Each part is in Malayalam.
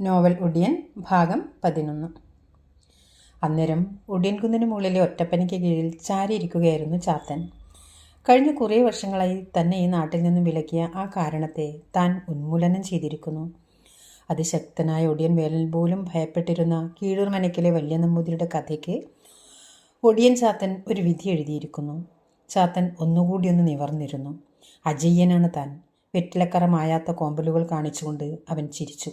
നോവൽ ഒടിയൻ ഭാഗം പതിനൊന്ന്. അന്നേരം ഒടിയൻകുന്നിന് മുകളിലെ ഒറ്റപ്പനയ്ക്ക് കീഴിൽ ചാരിയിരിക്കുകയായിരുന്നു ചാത്തൻ. കഴിഞ്ഞ കുറേ വർഷങ്ങളായി തന്നെ ഈ നാട്ടിൽ നിന്നും വിലക്കിയ ആ കാരണത്തെ താൻ ഉന്മൂലനം ചെയ്തിരിക്കുന്നു. അതിശക്തനായ ഒടിയൻ വേലൻ പോലും ഭയപ്പെട്ടിരുന്ന കീഴൂർ മനക്കിലെ വലിയ നമ്പൂതിരിയുടെ കഥയ്ക്ക് ഒടിയൻ ചാത്തൻ ഒരു വിധി എഴുതിയിരിക്കുന്നു. ചാത്തൻ ഒന്നുകൂടി ഒന്ന് നിവർന്നിരുന്നു. അജയ്യനാണ് താൻ. വെറ്റിലക്കറ മായാത്ത കോമ്പലുകൾ കാണിച്ചുകൊണ്ട് അവൻ ചിരിച്ചു.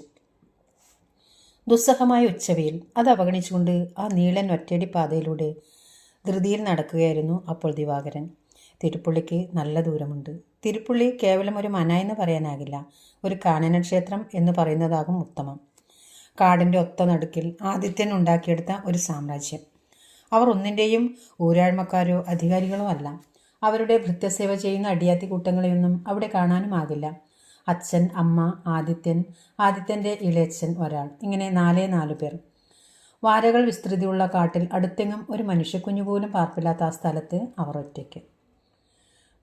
ദുസ്സഹമായ ഉച്ചവയിൽ അത് അവഗണിച്ചുകൊണ്ട് ആ നീളൻ ഒറ്റയടി പാതയിലൂടെ ധൃതിയിൽ നടക്കുകയായിരുന്നു അപ്പോൾ ദിവാകരൻ. തിരുപ്പുള്ളിക്ക് നല്ല ദൂരമുണ്ട്. തിരുപ്പുള്ളി കേവലം ഒരു മന എന്ന് പറയാനാകില്ല. ഒരു കാനന ക്ഷേത്രം എന്ന് പറയുന്നതാകും ഉത്തമം. കാടിന്റെ ഒത്ത നടുക്കിൽ ആദിത്യൻ ഉണ്ടാക്കിയെടുത്ത ഒരു സാമ്രാജ്യം. അവർ ഒന്നിന്റെയും ഊരാഴ്മക്കാരോ അധികാരികളോ അല്ല. അവരുടെ ഭൃത്യസേവ ചെയ്യുന്ന അടിയാത്തി കൂട്ടങ്ങളെയൊന്നും അവിടെ കാണാനുമാകില്ല. അച്ഛൻ അമ്മ ആദിത്യൻ ആദിത്യന്റെ ഇളയച്ഛൻ ഒരാൾ. ഇങ്ങനെ നാലേ നാലു പേർ. വാരകൾ വിസ്തൃതിയുള്ള കാട്ടിൽ അടുത്തെങ്ങും ഒരു മനുഷ്യക്കുഞ്ഞു പോലും പാർപ്പില്ലാത്ത ആ സ്ഥലത്ത് അവർ ഒറ്റയ്ക്ക്.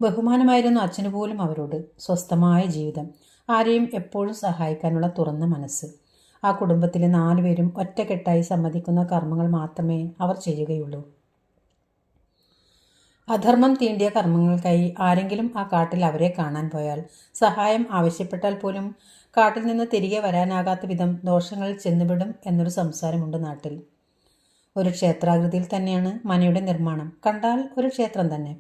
ബഹുമാനമായിരുന്നു അച്ഛന് പോലും അവരോട് സ്വസ്ഥമായ ജീവിതം. ആരെയും എപ്പോഴും സഹായിക്കാനുള്ള തുറന്ന മനസ്സ്. ആ കുടുംബത്തിലെ നാലുപേരും ഒറ്റക്കെട്ടായി സമ്മതിക്കുന്ന കർമ്മങ്ങൾ മാത്രമേ അവർ ചെയ്യുകയുള്ളൂ. അധർമ്മം തീണ്ടിയ കർമ്മങ്ങൾക്കായി ആരെങ്കിലും ആ കാട്ടിൽ അവരെ കാണാൻ പോയാൽ സഹായം ആവശ്യപ്പെട്ടാൽ പോലും കാട്ടിൽ നിന്ന് തിരികെ വരാനാകാത്ത വിധം ദോഷങ്ങൾ ചെന്നുവിടും എന്നൊരു സംസാരമുണ്ട് നാട്ടിൽ. ഒരു ക്ഷേത്രാകൃതിയിൽ തന്നെയാണ് മനയുടെ നിർമ്മാണം. കണ്ടാൽ ഒരു ക്ഷേത്രം തന്നെ.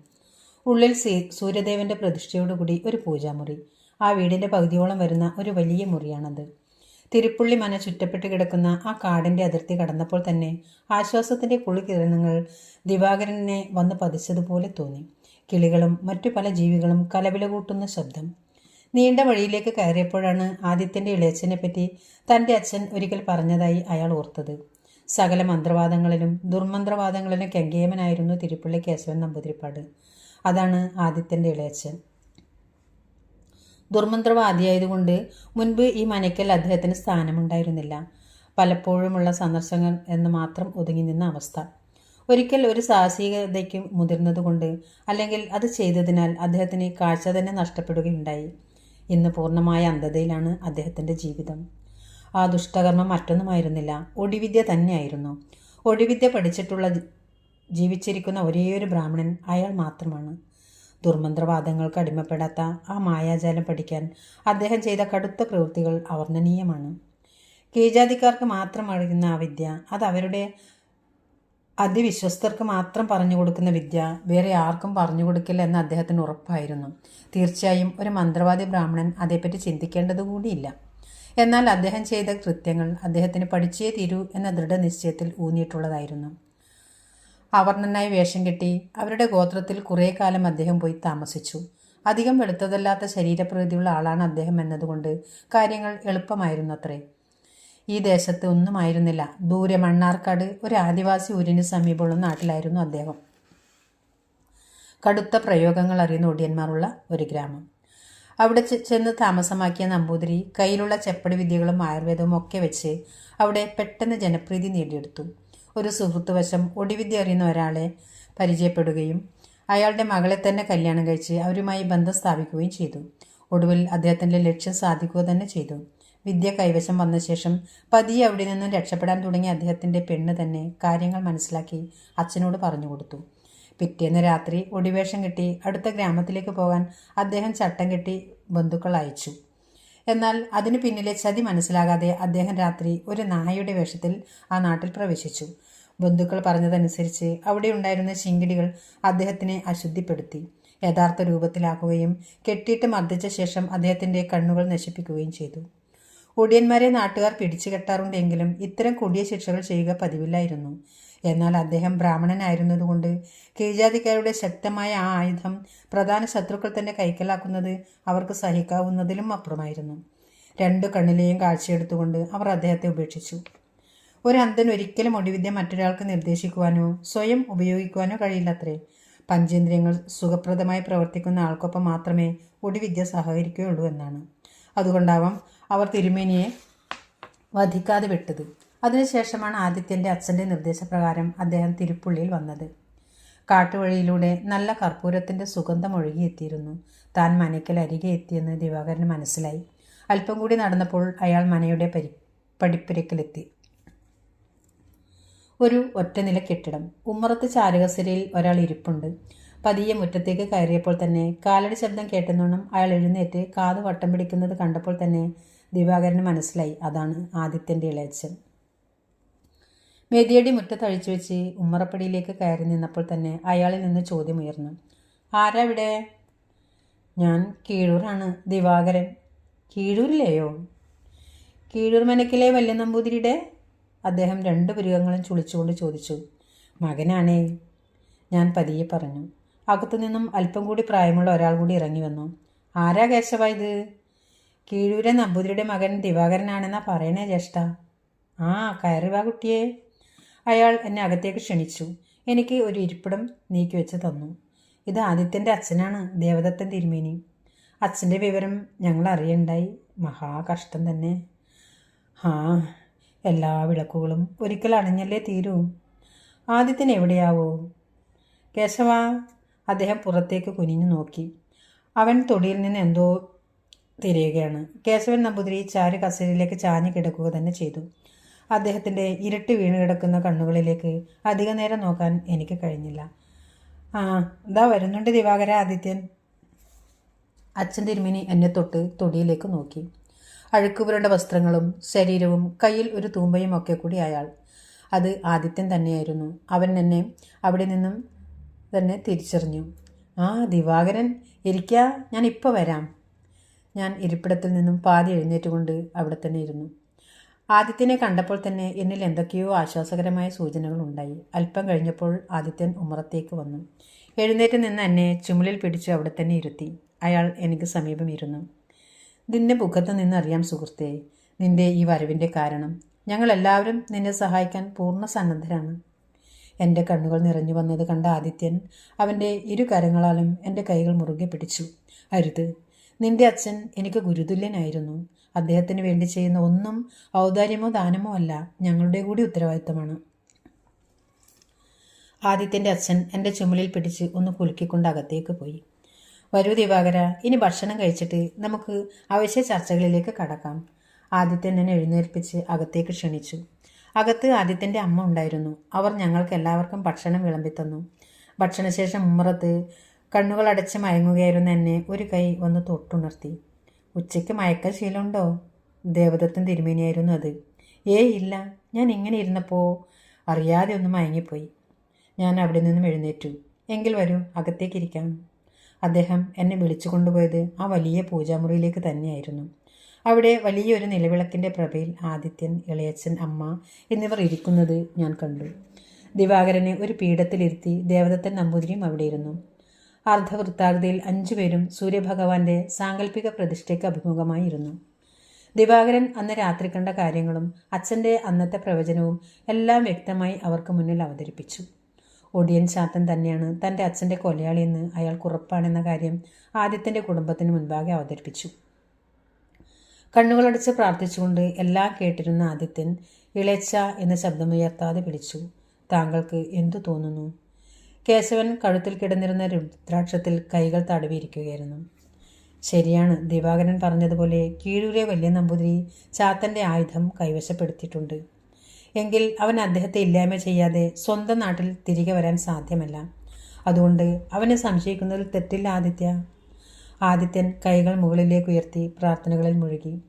ഉള്ളിൽ സീ സൂര്യദേവന്റെ പ്രതിഷ്ഠയോടുകൂടി ഒരു പൂജാമുറി. ആ വീടിന്റെ പകുതിയോളം വരുന്ന ഒരു വലിയ മുറിയാണത്. തിരുപ്പുള്ളി മന ചുറ്റപ്പെട്ട് കിടക്കുന്ന ആ കാടിന്റെ അതിർത്തി കടന്നപ്പോൾ തന്നെ ആശ്വാസത്തിന്റെ കുളികിരണങ്ങൾ ദിവാകരനെ വന്ന് പതിച്ചതുപോലെ തോന്നി. കിളികളും മറ്റു പല ജീവികളും കലവില കൂട്ടുന്ന ശബ്ദം. നീണ്ട വഴിയിലേക്ക് കയറിയപ്പോഴാണ് ആദിത്യന്റെ ഇളയച്ചനെ പറ്റി തന്റെ അച്ഛൻ ഒരിക്കൽ പറഞ്ഞതായി അയാൾ ഓർത്തത്. സകല മന്ത്രവാദങ്ങളിലും ദുർമന്ത്രവാദങ്ങളിലും കെങ്കേമനായിരുന്നു തിരുപ്പള്ളി കേശവൻ നമ്പൂതിരിപ്പാട്. അതാണ് ആദിത്യന്റെ ഇളയച്ചൻ ദുർമന്ത്രവാദിയായതുകൊണ്ട് മുൻപ് ഈ മനയ്ക്കൽ അദ്ദേഹത്തിന് സ്ഥാനമുണ്ടായിരുന്നില്ല. പലപ്പോഴുമുള്ള സന്ദർശകൻ എന്ന് മാത്രം ഒതുങ്ങി നിന്ന അവസ്ഥ. ഒരിക്കൽ ഒരു സാഹസികതയ്ക്ക് മുതിർന്നതുകൊണ്ട് അല്ലെങ്കിൽ അത് ചെയ്തതിനാൽ അദ്ദേഹത്തിന് കാഴ്ച തന്നെ നഷ്ടപ്പെടുകയുണ്ടായി. ഇന്ന് പൂർണമായ അന്ധതയിലാണ് അദ്ദേഹത്തിന്റെ ജീവിതം. ആ ദുഷ്ടകർമ്മം മറ്റൊന്നുമായിരുന്നില്ല. ഒടിവിദ്യ തന്നെയായിരുന്നു. ഒടിവിദ്യ പഠിച്ചിട്ടുള്ള ജീവിച്ചിരിക്കുന്ന ഒരേയൊരു ബ്രാഹ്മണൻ അയാൾ മാത്രമാണ്. ദുർമന്ത്രവാദങ്ങൾക്ക് അടിമപ്പെടാത്ത ആ മായാജാലം പഠിക്കാൻ അദ്ദേഹം ചെയ്ത കടുത്ത പ്രവൃത്തികൾ അവർണനീയമാണ്. കീഴ്ജാതിക്കാർക്ക് മാത്രം അറിയുന്ന ആ വിദ്യ അത് അവരുടെ അതിവിശ്വസ്തർക്ക് മാത്രം പറഞ്ഞു കൊടുക്കുന്ന വിദ്യ വേറെ ആർക്കും പറഞ്ഞു കൊടുക്കില്ല എന്ന് അദ്ദേഹത്തിന് ഉറപ്പായിരുന്നു. തീർച്ചയായും ഒരു മന്ത്രവാദി ബ്രാഹ്മണൻ അതേപ്പറ്റി ചിന്തിക്കേണ്ടത് കൂടിയില്ല. എന്നാൽ അദ്ദേഹം ചെയ്ത കൃത്യങ്ങൾ അദ്ദേഹത്തിന് പഠിച്ചേ തീരൂ എന്ന ദൃഢനിശ്ചയത്തിൽ ഊന്നിയിട്ടുള്ളതായിരുന്നു. അവർണനായി വേഷം കെട്ടി അവരുടെ ഗോത്രത്തിൽ കുറേ കാലം അദ്ദേഹം പോയി താമസിച്ചു. അധികം വെളുത്തതല്ലാത്ത ശരീരപ്രകൃതിയുള്ള ആളാണ് അദ്ദേഹം എന്നതുകൊണ്ട് കാര്യങ്ങൾ എളുപ്പമായിരുന്നു അത്രേ ഈ ദേശത്ത് ഒന്നുമായിരുന്നില്ല. ദൂരെ മണ്ണാർക്കാട് ഒരു ആദിവാസി ഊരിന് സമീപമുള്ള നാട്ടിലായിരുന്നു അദ്ദേഹം. കടുത്ത പ്രയോഗങ്ങൾ അറിയുന്ന ഒടിയന്മാരുള്ള ഒരു ഗ്രാമം. അവിടെ ചെന്ന് താമസമാക്കിയ നമ്പൂതിരി കയ്യിലുള്ള ചെപ്പടി വിദ്യകളും ആയുർവേദവും ഒക്കെ വെച്ച് അവിടെ പെട്ടെന്ന് ജനപ്രീതി നേടിയെടുത്തു. ഒരു സുഹൃത്ത് വശം ഒടിവിദ്യ അറിയുന്ന ഒരാളെ പരിചയപ്പെടുകയും അയാളുടെ മകളെ തന്നെ കല്യാണം കഴിച്ച് അവരുമായി ബന്ധം സ്ഥാപിക്കുകയും ചെയ്തു. ഒടുവിൽ അദ്ദേഹത്തിന്റെ ലക്ഷ്യം സാധിക്കുക തന്നെ ചെയ്തു. വിദ്യ കൈവശം വന്ന ശേഷം പതിയെ അവിടെ നിന്നും രക്ഷപ്പെടാൻ തുടങ്ങിയ അദ്ദേഹത്തിന്റെ പെണ്ണ് തന്നെ കാര്യങ്ങൾ മനസ്സിലാക്കി അച്ഛനോട് പറഞ്ഞു കൊടുത്തു. പിറ്റേന്ന് രാത്രി ഒടിവേഷം കെട്ടി അടുത്ത ഗ്രാമത്തിലേക്ക് പോകാൻ അദ്ദേഹം ചട്ടം കെട്ടി ബന്ധുക്കൾ അയച്ചു. എന്നാൽ അതിനു പിന്നിലെ ചതി മനസ്സിലാകാതെ അദ്ദേഹം രാത്രി ഒരു നായയുടെ വേഷത്തിൽ ആ നാട്ടിൽ പ്രവേശിച്ചു. ബന്ധുക്കൾ പറഞ്ഞതനുസരിച്ച് അവിടെ ഉണ്ടായിരുന്ന ശിങ്കിടികൾ അദ്ദേഹത്തിനെ അശുദ്ധിപ്പെടുത്തി. യഥാർത്ഥ രൂപത്തിലാക്കുകയും കെട്ടിയിട്ട് മർദ്ദിച്ച ശേഷം അദ്ദേഹത്തിന്റെ കണ്ണുകൾ നശിപ്പിക്കുകയും ചെയ്തു. ഒടിയന്മാരെ നാട്ടുകാർ പിടിച്ചു കെട്ടാറുണ്ടെങ്കിലും ഇത്തരം കൊടിയ ശിക്ഷകൾ ചെയ്യുക പതിവില്ലായിരുന്നു. എന്നാൽ അദ്ദേഹം ബ്രാഹ്മണനായിരുന്നതുകൊണ്ട് കീഴ്ജാതിക്കാരുടെ ശക്തമായ ആ ആയുധം പ്രധാന ശത്രുക്കൾ തന്നെ കൈക്കലാക്കുന്നത് അവർക്ക് സഹിക്കാവുന്നതിലും അപ്പുറമായിരുന്നു. രണ്ടു കണ്ണിലെയും കാഴ്ചയെടുത്തുകൊണ്ട് അവർ അദ്ദേഹത്തെ ഉപേക്ഷിച്ചു. ഒരു അന്ധൻ ഒരിക്കലും ഒടിവിദ്യ മറ്റൊരാൾക്ക് നിർദ്ദേശിക്കുവാനോ സ്വയം ഉപയോഗിക്കുവാനോ കഴിയില്ലത്രേ. പഞ്ചേന്ദ്രിയങ്ങൾ സുഖപ്രദമായി പ്രവർത്തിക്കുന്ന ആൾക്കൊപ്പം മാത്രമേ ഒടിവിദ്യ സഹകരിക്കുകയുള്ളൂ എന്നാണ്. അതുകൊണ്ടാവാം അവർ തിരുമേനിയെ വധിക്കാതെ വിട്ടത്. അതിനുശേഷമാണ് ആദിത്യന്റെ അച്ഛന്റെ നിർദ്ദേശപ്രകാരം അദ്ദേഹം തിരുപ്പുള്ളിയിൽ വന്നത്. കാട്ടുവഴിയിലൂടെ നല്ല കർപ്പൂരത്തിന്റെ സുഗന്ധം ഒഴുകിയെത്തിയിരുന്നു. താൻ മനയ്ക്കൽ അരികെ എത്തിയെന്ന് ദിവാകരന് മനസ്സിലായി. അല്പം കൂടി നടന്നപ്പോൾ അയാൾ മനയുടെ പരി പടിപ്പുരക്കിലെത്തി. ഒരു ഒറ്റനില കെട്ടിടം. ഉമ്മറത്ത് ചാരകസിരയിൽ ഒരാൾ ഇരിപ്പുണ്ട്. പതിയെ മുറ്റത്തേക്ക് കയറിയപ്പോൾ തന്നെ കാലടി ശബ്ദം കേട്ടെന്നോണം അയാൾ എഴുന്നേറ്റ് കാത് വട്ടം പിടിക്കുന്നത് കണ്ടപ്പോൾ തന്നെ ദിവാകരന് മനസ്സിലായി. അതാണ് ആദിത്യന്റെ ഇളയച്ചൻ മെതിയടി മുറ്റത്തഴിച്ചു വെച്ച് ഉമ്മറപ്പടിയിലേക്ക് കയറി നിന്നപ്പോൾ തന്നെ അയാളിൽ നിന്ന് ചോദ്യമുയർന്നു. ആരാവിടെ ഞാൻ കീഴൂരാണ് ദിവാകരൻ. കീഴൂരിലെയോ? കീഴൂർ മനക്കിലെ വല്യ നമ്പൂതിരിയുടെ അദ്ദേഹം രണ്ട് പുരുകങ്ങളും ചുളിച്ചുകൊണ്ട് ചോദിച്ചു. മകനാണേ. ഞാൻ പതിയെ പറഞ്ഞു. അകത്തു നിന്നും അല്പം കൂടി പ്രായമുള്ള ഒരാൾ കൂടി ഇറങ്ങി വന്നു. ആരാ കേശവ ഇത്? കീഴൂരെ നമ്പൂതിരിയുടെ മകൻ ദിവാകരനാണെന്നാ പറയണേ ജ്യേഷ്ഠ. ആ കയറി വാ കുട്ടിയെ. അയാൾ എന്നെ അകത്തേക്ക് ക്ഷണിച്ചു. എനിക്ക് ഒരു ഇരിപ്പിടം നീക്കി വെച്ച് തന്നു. ഇത് ആദിത്യന്റെ അച്ഛനാണ് ദേവദത്തൻ തിരുമേനി. അച്ഛന്റെ വിവരം ഞങ്ങൾ അറിയണ്ടായി. മഹാകഷ്ടം തന്നെ. ആ എല്ലാ വിളക്കുകളും ഒരിക്കൽ അണിഞ്ഞല്ലേ തീരൂ? ആദിത്യൻ എവിടെയാവോ? കേശവ അദ്ദേഹം പുറത്തേക്ക് കുനിഞ്ഞു നോക്കി. അവൻ തൊടിയിൽ നിന്ന് എന്തോ തിരയുകയാണ്. കേശവൻ നമ്പൂതിരി ചാരു കസേരയിലേക്ക് ചാഞ്ഞു കിടക്കുക തന്നെ ചെയ്തു. അദ്ദേഹത്തിന്റെ ഇരട്ടി വീണ് കിടക്കുന്ന കണ്ണുകളിലേക്ക് അധിക നേരം നോക്കാൻ എനിക്ക് കഴിഞ്ഞില്ല. ആ ഇതാ വരുന്നുണ്ട് ദിവാകര ആദിത്യൻ. അച്ഛൻ തിരുമിനി എന്നെ തൊട്ട് തൊടിയിലേക്ക് നോക്കി. അഴുക്കുപുരണ്ട വസ്ത്രങ്ങളും ശരീരവും കയ്യിൽ ഒരു തൂമ്പയും ഒക്കെ കൂടി അയാൾ. അത് ആദിത്യൻ തന്നെയായിരുന്നു. അവൻ എന്നെ അവിടെ നിന്നും തന്നെ തിരിച്ചറിഞ്ഞു. ആ ദിവാകരൻ ഇരിക്കാ ഞാൻ ഇപ്പോൾ വരാം. ഞാൻ ഇരിപ്പിടത്തിൽ നിന്നും പാതി എഴുന്നേറ്റുകൊണ്ട് അവിടെ തന്നെ ഇരുന്നു. ആദിത്യനെ കണ്ടപ്പോൾ തന്നെ എന്നിൽ എന്തൊക്കെയോ ആശ്വാസകരമായ സൂചനകൾ ഉണ്ടായി. അല്പം കഴിഞ്ഞപ്പോൾ ആദിത്യൻ ഉമ്മറത്തേക്ക് വന്നു. എഴുന്നേറ്റ് നിന്ന് എന്നെ ചുമലിൽ പിടിച്ച് അവിടെ തന്നെ ഇരുത്തി. അയാൾ എനിക്ക് സമീപം ഇരുന്നു. നിന്റെ മുഖത്ത് നിന്നറിയാം സുഹൃത്തെ. നിന്റെ ഈ വരവിന്റെ കാരണം. ഞങ്ങളെല്ലാവരും നിന്നെ സഹായിക്കാൻ പൂർണ സന്നദ്ധരാണ്. എന്റെ കണ്ണുകൾ നിറഞ്ഞു വന്നത് കണ്ട ആദിത്യൻ അവന്റെ ഇരു കരങ്ങളാലും എന്റെ കൈകൾ മുറുകെ പിടിച്ചു. അരുത്. നിന്റെ അച്ഛൻ എനിക്ക് ഗുരുതുല്യനായിരുന്നു. അദ്ദേഹത്തിന് വേണ്ടി ചെയ്യുന്ന ഒന്നും ഔദാര്യമോ ദാനമോ അല്ല ഞങ്ങളുടെ കൂടി ഉത്തരവാദിത്തമാണ്. ആദിത്യന്റെ അച്ഛൻ എന്റെ ചുമലിൽ പിടിച്ച് ഒന്ന് കുലുക്കിക്കൊണ്ട് അകത്തേക്ക് പോയി. വരൂ ദിവാകര ഇനി ഭക്ഷണം കഴിച്ചിട്ട് നമുക്ക് അവശ്യ ചർച്ചകളിലേക്ക് കടക്കാം. ആദിത്യൻ എന്നെ എഴുന്നേൽപ്പിച്ച് അകത്തേക്ക് ക്ഷണിച്ചു. അകത്ത് ആദിത്യന്റെ അമ്മ ഉണ്ടായിരുന്നു. അവർ ഞങ്ങൾക്ക് എല്ലാവർക്കും ഭക്ഷണം വിളമ്പിത്തന്നു ഭക്ഷണശേഷം ഉമ്മറത്ത് കണ്ണുകൾ അടച്ച് മയങ്ങുകയായിരുന്നു എന്നെ ഒരു കൈ ഒന്ന് തൊട്ടുണർത്തി. ഉച്ചയ്ക്ക് മയക്ക ശീലമുണ്ടോ? ദേവദത്തൻ തിരുമേനിയായിരുന്നു അത്. ഏ ഇല്ല ഞാൻ ഇങ്ങനെ ഇരുന്നപ്പോൾ അറിയാതെ ഒന്ന് മയങ്ങിപ്പോയി. ഞാൻ അവിടെ നിന്നും എഴുന്നേറ്റു. എങ്കിൽ വരൂ അകത്തേക്കിരിക്കാം അദ്ദേഹം എന്നെ വിളിച്ചു കൊണ്ടുപോയത് ആ വലിയ പൂജാമുറിയിലേക്ക് തന്നെയായിരുന്നു. അവിടെ വലിയൊരു നിലവിളക്കിന്റെ പ്രഭയിൽ ആദിത്യൻ ഇളയച്ചൻ അമ്മ എന്നിവർ ഇരിക്കുന്നത് ഞാൻ കണ്ടു. ദിവാകരനെ ഒരു പീഠത്തിലിരുത്തി ദേവദത്തൻ നമ്പൂതിരിയും അവിടെ ഇരുന്നു അർദ്ധവൃത്താകൃതിയിൽ അഞ്ചുപേരും സൂര്യഭഗവാന്റെ സാങ്കല്പിക പ്രതിഷ്ഠയ്ക്ക് അഭിമുഖമായിരുന്നു. ദിവാകരൻ അന്ന് രാത്രി കണ്ട കാര്യങ്ങളും അച്ഛന്റെ അന്നത്തെ പ്രവചനവും എല്ലാം വ്യക്തമായി അവർക്ക് മുന്നിൽ അവതരിപ്പിച്ചു. ഒടിയൻ ശാത്തൻ തന്നെയാണ് തന്റെ അച്ഛന്റെ കൊലയാളിയെന്ന് അയാൾ കുറപ്പാണെന്ന കാര്യം ആദ്യത്തിന്റെ കുടുംബത്തിന് മുൻപാകെ അവതരിപ്പിച്ചു. കണ്ണുകളടച്ച് പ്രാർത്ഥിച്ചുകൊണ്ട് എല്ലാം കേട്ടിരുന്ന ആദിത്യൻ ഇളച്ച എന്ന ശബ്ദമുയർത്താതെ വിളിച്ചു താങ്കൾക്ക് എന്തു തോന്നുന്നു? കേശവൻ കഴുത്തിൽ കിടന്നിരുന്ന രുദ്രാക്ഷത്തിൽ കൈകൾ തടവിയിരിക്കുകയായിരുന്നു. ശരിയാണ് ദിവാകരൻ പറഞ്ഞതുപോലെ കീഴൂരെ വലിയ നമ്പൂതിരി ചാത്തന്റെ ആയുധം കൈവശപ്പെടുത്തിയിട്ടുണ്ട്. എങ്കിൽ അവൻ അദ്ദേഹത്തെ ഇല്ലായ്മ ചെയ്യാതെ സ്വന്തം നാട്ടിൽ തിരികെ വരാൻ സാധ്യമല്ല. അതുകൊണ്ട് അവനെ സംശയിക്കുന്നതിൽ തെറ്റില്ല ആദിത്യ. ആദിത്യൻ കൈകൾ മുകളിലേക്ക് ഉയർത്തി പ്രാർത്ഥനകളിൽ മുഴുകി.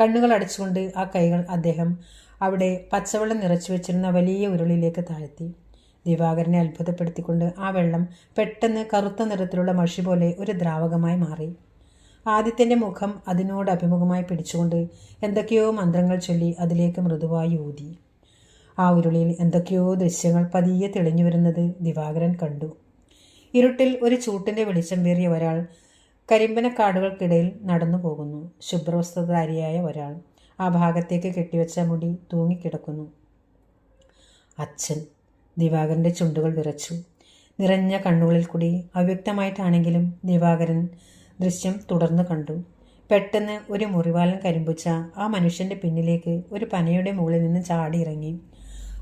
കണ്ണുകൾ അടച്ചുകൊണ്ട് ആ കൈകൾ അദ്ദേഹം അവിടെ പച്ചവെള്ളം നിറച്ചു വെച്ചിരുന്ന വലിയ ഉരുളിലേക്ക് താഴ്ത്തി. ദിവാകരനെ അത്ഭുതപ്പെടുത്തിക്കൊണ്ട് ആ വെള്ളം പെട്ടെന്ന് കറുത്ത നിറത്തിലുള്ള മഷി പോലെ ഒരു ദ്രാവകമായി മാറി. ആദിത്യന്റെ മുഖം അതിനോട് അഭിമുഖമായി പിടിച്ചുകൊണ്ട് എന്തൊക്കെയോ മന്ത്രങ്ങൾ ചൊല്ലി അതിലേക്ക് മൃദുവായി ഊതി. ആ ഉരുളിയിൽ എന്തൊക്കെയോ ദൃശ്യങ്ങൾ പതിയെ തെളിഞ്ഞു വരുന്നത് ദിവാകരൻ കണ്ടു. ഇരുട്ടിൽ ഒരു ചൂട്ടിന്റെ വെളിച്ചം പേറിയ ഒരാൾ കരിമ്പനക്കാടുകൾക്കിടയിൽ നടന്നു പോകുന്നു. ശുഭ്രവസ്ത്രധാരിയായ ഒരാൾ ആ ഭാഗത്തേക്ക് കെട്ടിവെച്ച മുടി തൂങ്ങിക്കിടക്കുന്നു. അച്ഛൻ ദിവാകരന്റെ ചുണ്ടുകൾ വിറച്ചു. നിറഞ്ഞ കണ്ണുകളിൽ കൂടി അവ്യക്തമായിട്ടാണെങ്കിലും ദിവാകരൻ ദൃശ്യം തുടർന്നു കണ്ടു. പെട്ടെന്ന് ഒരു മുറിവാലൻ കരിമ്പുച്ച ആ മനുഷ്യന്റെ പിന്നിലേക്ക് ഒരു പനയുടെ മുകളിൽ നിന്ന് ചാടിയിറങ്ങി.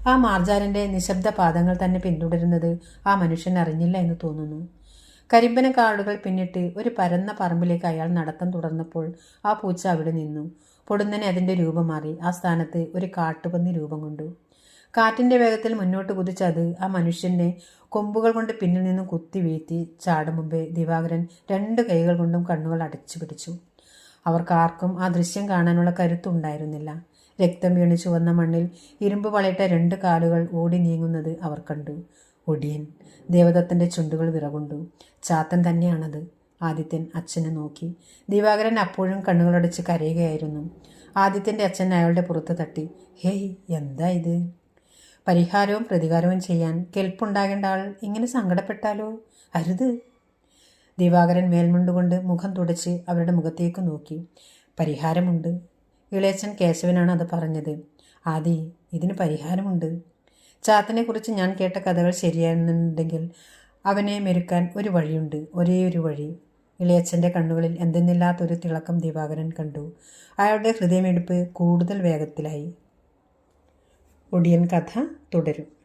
ആ മാർജാരന്റെ നിശബ്ദ പാദങ്ങൾ തന്നെ പിന്തുടരുന്നത് ആ മനുഷ്യൻ അറിഞ്ഞില്ല എന്ന് തോന്നുന്നു. കരിമ്പന കാടുകൾ പിന്നിട്ട് ഒരു പരന്ന പറമ്പിലേക്ക് അയാൾ നടത്തം തുടർന്നപ്പോൾ ആ പൂച്ച അവിടെ നിന്നു. പൊടുന്നനെ അതിന്റെ രൂപം മാറി. ആ സ്ഥാനത്ത് ഒരു കാട്ടുപന്നി രൂപം കൊണ്ടു. കാറ്റിന്റെ വേഗത്തിൽ മുന്നോട്ട് കുതിച്ചത് ആ മനുഷ്യനെ കൊമ്പുകൾ കൊണ്ട് പിന്നിൽ നിന്നും കുത്തി വീഴ്ത്തി ചാടും മുമ്പേ ദിവാകരൻ രണ്ട് കൈകൾ കൊണ്ടും കണ്ണുകൾ അടച്ചു പിടിച്ചു. അവർക്കാർക്കും ആ ദൃശ്യം കാണാനുള്ള കരുത്തുണ്ടായിരുന്നില്ല. രക്തം വീണ് ചുവന്ന മണ്ണിൽ ഇരുമ്പ് വളയിട്ട രണ്ട് കാലുകൾ ഓടി നീങ്ങുന്നത് അവർ കണ്ടു. ഒടിയൻ ദേവദത്തന്റെ ചുണ്ടുകൾ വിറകൊണ്ടു. ചാത്തൻ തന്നെയാണത്. ആദിത്യൻ അച്ഛനെ നോക്കി. ദിവാകരൻ അപ്പോഴും കണ്ണുകളടച്ച് കരയുകയായിരുന്നു. ആദിത്യന്റെ അച്ഛൻ അയാളുടെ പുറത്ത് തട്ടി. ഹേയ് എന്താ ഇത്? പരിഹാരവും പ്രതികാരവും ചെയ്യാൻ കെൽപ്പുണ്ടാകേണ്ട ആൾ ഇങ്ങനെ സങ്കടപ്പെട്ടാലോ? അരുത്. ദിവാകരൻ മേൽമുണ്ടുകൊണ്ട് മുഖം തുടച്ച് അവരുടെ മുഖത്തേക്ക് നോക്കി. പരിഹാരമുണ്ട്. ഇളയച്ചൻ കേശവനാണ് അത് പറഞ്ഞത്. ആദി ഇതിന് പരിഹാരമുണ്ട്. ചാത്തനെക്കുറിച്ച് ഞാൻ കേട്ട കഥകൾ ശരിയാണെന്നുണ്ടെങ്കിൽ അവനെ മെരുക്കാൻ ഒരു വഴിയുണ്ട്. ഒരേ ഒരു വഴി. ഇളയച്ചന്റെ കണ്ണുകളിൽ എന്തെന്നില്ലാത്തൊരു തിളക്കം ദിവാകരൻ കണ്ടു. അയാളുടെ ഹൃദയമെടുപ്പ് കൂടുതൽ വേഗത്തിലായി. ഒടിയൻ കഥ തുടരും.